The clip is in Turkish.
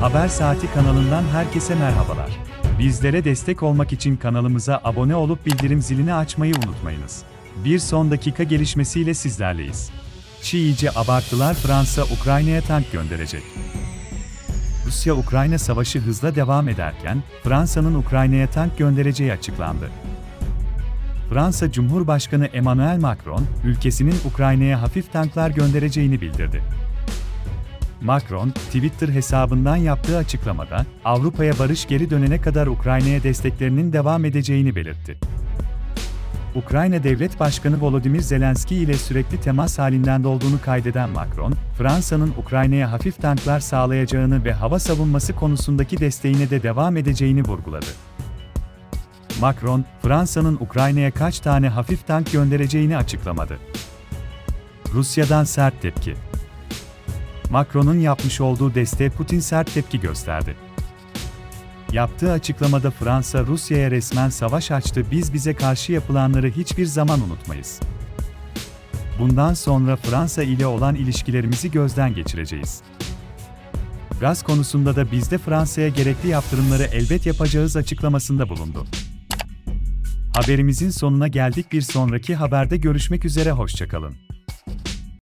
Haber Saati kanalından herkese merhabalar. Bizlere destek olmak için kanalımıza abone olup bildirim zilini açmayı unutmayınız. Bir son dakika gelişmesiyle sizlerleyiz. Çi iyice abarttılar Fransa Ukrayna'ya tank gönderecek. Rusya-Ukrayna savaşı hızla devam ederken, Fransa'nın Ukrayna'ya tank göndereceği açıklandı. Fransa Cumhurbaşkanı Emmanuel Macron, ülkesinin Ukrayna'ya hafif tanklar göndereceğini bildirdi. Macron, Twitter hesabından yaptığı açıklamada, Avrupa'ya barış geri dönene kadar Ukrayna'ya desteklerinin devam edeceğini belirtti. Ukrayna Devlet Başkanı Volodymyr Zelenski ile sürekli temas halinden olduğunu kaydeden Macron, Fransa'nın Ukrayna'ya hafif tanklar sağlayacağını ve hava savunması konusundaki desteğine de devam edeceğini vurguladı. Macron, Fransa'nın Ukrayna'ya kaç tane hafif tank göndereceğini açıklamadı. Rusya'dan sert tepki. Macron'un yapmış olduğu desteğe Putin sert tepki gösterdi. Yaptığı açıklamada Fransa Rusya'ya resmen savaş açtı biz bize karşı yapılanları hiçbir zaman unutmayız. Bundan sonra Fransa ile olan ilişkilerimizi gözden geçireceğiz. Gaz konusunda da biz de Fransa'ya gerekli yaptırımları elbet yapacağız açıklamasında bulundu. Haberimizin sonuna geldik bir sonraki haberde görüşmek üzere hoşçakalın.